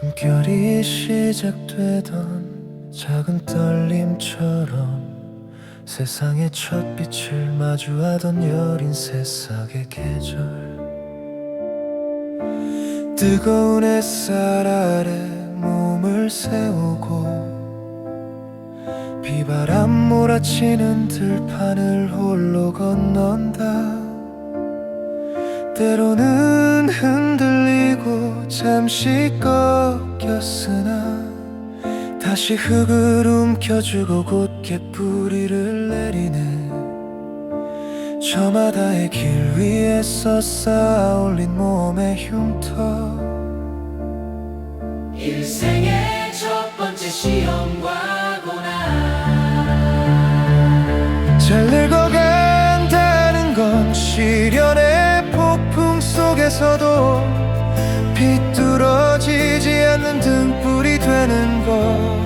숨결이 시작되던 작은 떨림처럼 세상의 첫 빛을 마주하던 여린 새싹의 계절 뜨거운 햇살 아래 몸을 세우고 비바람 몰아치는 들판을 홀로 건넌다. 때로는 흔들리고 잠시 꺾였으나 다시 흙을 움켜쥐고 곧게 뿌리를 내리네 저마다의 길 위에서 쌓아올린 몸의 흉터. 일생의 첫 번째 시험과구나 잘 늙어간다는 건 시련의 폭풍 속에서도 비뚤어지지 않는 등불이 되는 것.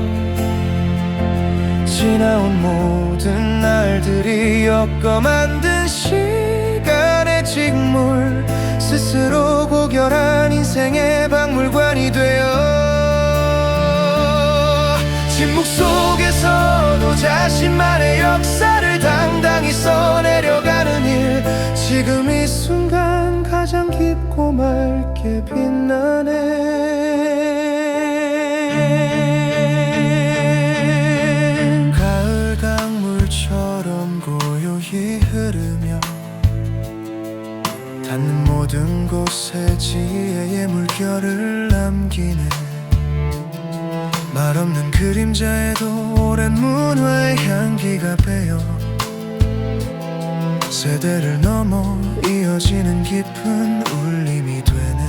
지나온 모든 날들이 엮어 만 고결한 인생의 박물관이 되어 침묵 속에서도 자신만의 역사를 당당히 써내려가는 일. 지금 이 순간 가장 깊고 맑게 빛나네. 가을 강물처럼 고요히 흐르며 닿는 모든 곳에 지혜의 물결을 남기네. 말없는 그림자에도 오랜 문화의 향기가 배어 세대를 넘어 이어지는 깊은 울림이 되네.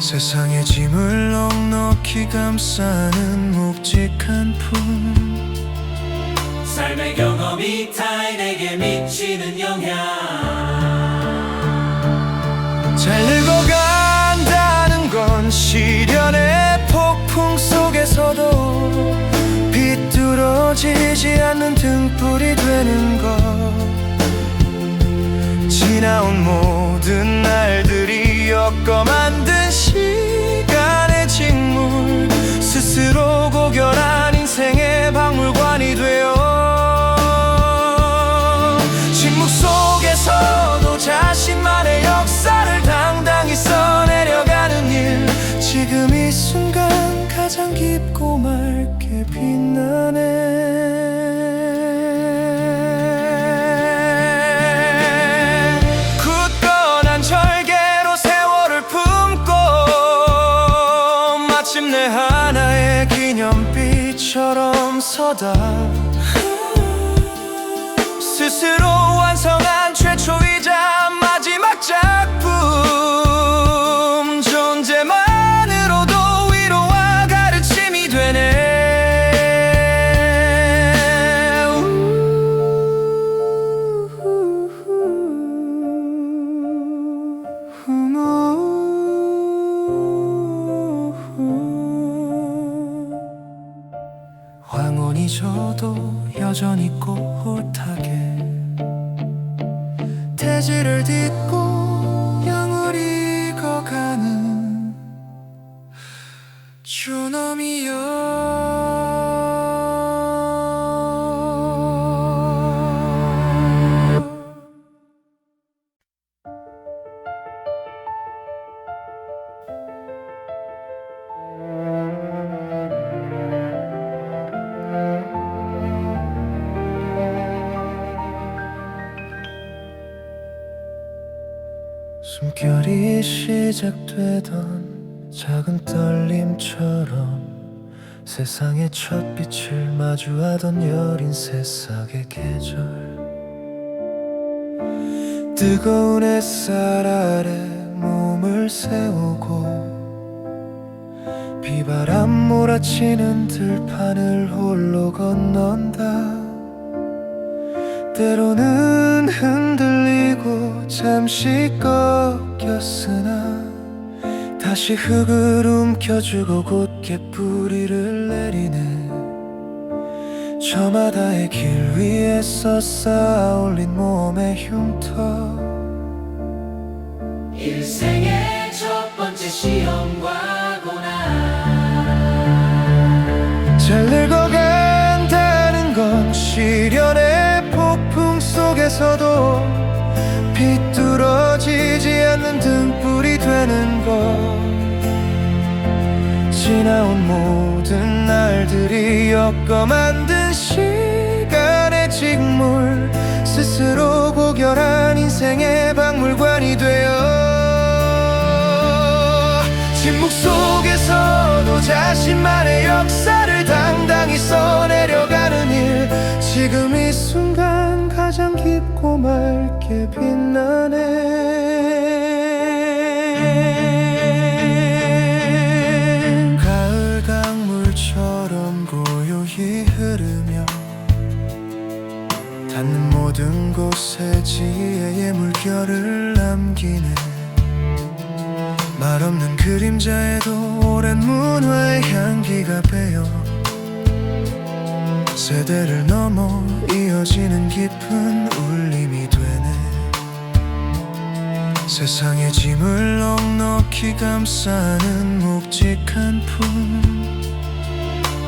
세상의 짐을 넉넉히 감싸는 묵직한 품 삶의 경험이 타인에게 미치는 영향 잘 늙어간다는 건 시련의 폭풍 속에서도 비뚤어지지 않는 등불이 되는 것. 지나온 모든 대지를 딛고 숨결이 시작되던 작은 떨림처럼 세상의 첫 빛을 마주하던 여린 새싹의 계절. 뜨거운 햇살 아래 몸을 세우고 비바람 몰아치는 들판을 홀로 건넌다 때로는 흔들리고 잠시 꺾였으나 다시 흙을 움켜쥐고 곧게 뿌리를 내리네. 저마다의 길 위에서 쌓아올린 몸의 흉터. 일생의 첫 번째 시험과구나. 잘 늙어 속에서도 비뚤어지지 않는 등불이 되는 것. 지나온 모든 날들이 엮어 만든 시간의 직물. 스스로 고결한 인생의 박물관이 되어 침묵 속에서도 자신만의 역사를 당당히 써내려가는 일. 지금 이 순간 깊고 맑게 빛나네. 가을 강물처럼 고요히 흐르며 닿는 모든 곳에 지혜의 물결을 남기네. 말없는 그림자에도 오랜 문화의 향기가 배어 세대를 넘어 이어지는 깊은 울림이 되네. 세상의 짐을 넉넉히 감싸는 묵직한 품.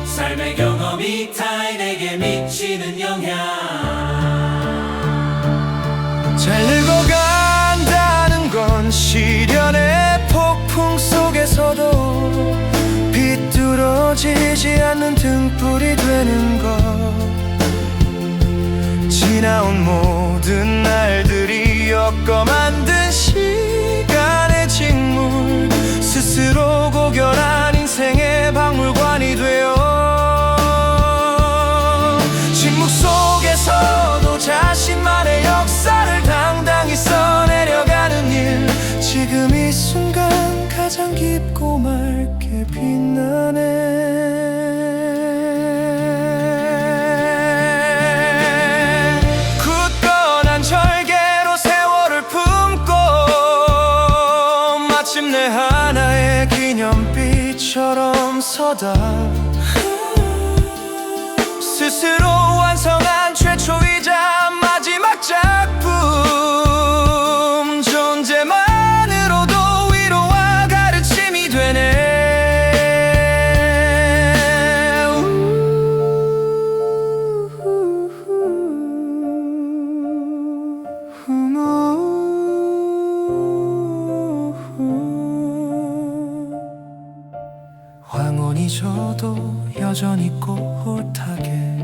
삶의 경험이 타인에게 미치는 영향. 잘 늙어간다는 건 시련의 폭풍 속에서도 비뚤어지지 않는 등불이 되는 것 지나온 모든 날들이 엮어 만 하나의 기념비처럼 서다. 스스로 완성한 최초이자 마지막 작품. 존재만으로도 위로와 가르침이 되네. 황 져도 여전히 꽃하게.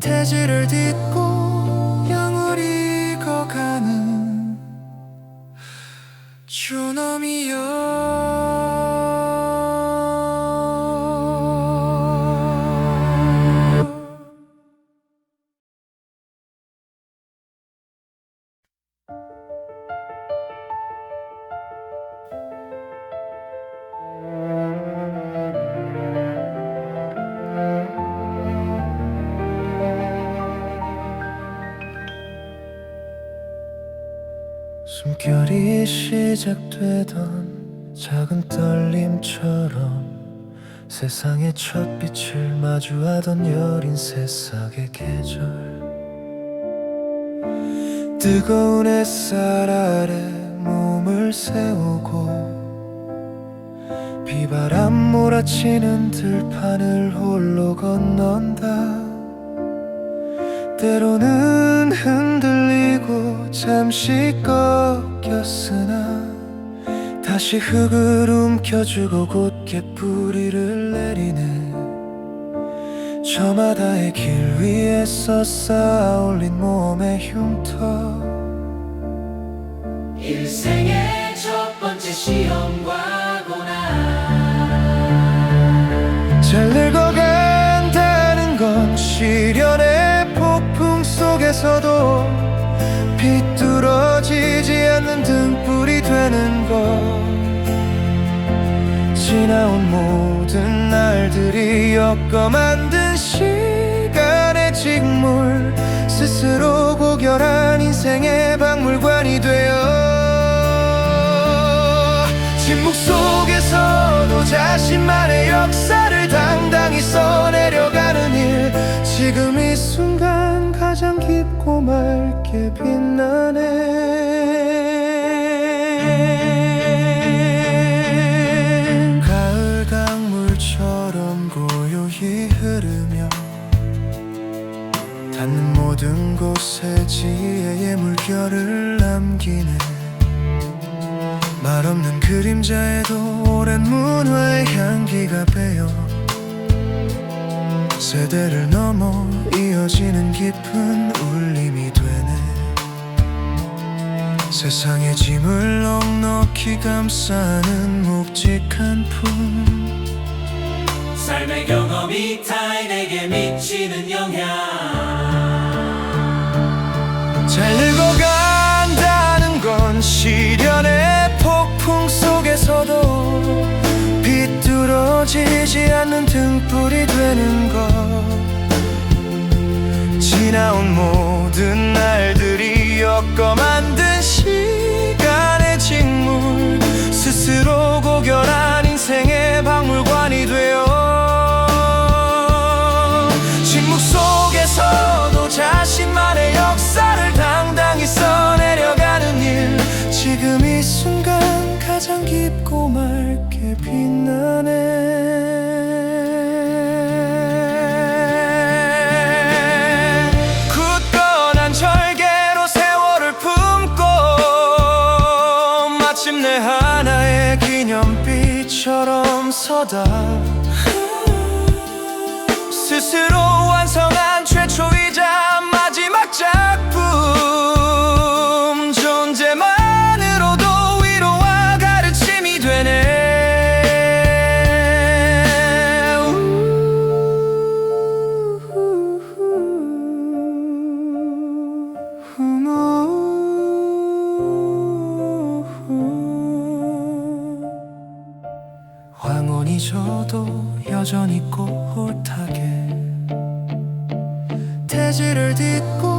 대지를 딛고 숨결이 시작되던 작은 떨림처럼 세상의 첫 빛을 마주하던 여린 새싹의 계절. 뜨거운 햇살 아래 몸을 세우고 비바람 몰아치는 들판을 홀로 건넌다. 때로는 흔들리고 잠시 꺾였으나 다시 흙을 움켜쥐고 곧게 뿌리를 내리네 저마다의 길 위에서 쌓아올린 몸의 흉터. 일생의 지나온 모든 날들이 엮어 만든 시간의 직물 스스로 고결한 인생의 박물관이 되어 자신만의 역사를 당당히 써내려가는 일. 지금 이 순간 가장 깊고 맑게 빛나네 물결을 남기네 말없는 그림자에도 오랜 문화의 향기가 배어 세대를 넘어 이어지는 깊은 울림이 되네. 세상의 짐을 넉넉히 감싸는 묵직한 품. 삶의 경험이 타인에게 미치는 영향. 잘 늙어 속에서도 비뚤어지지 않는 등불이 되는 것 가장 깊고 맑게 빛나네 져도 여전히 꽃홀타게. 대지를 딛고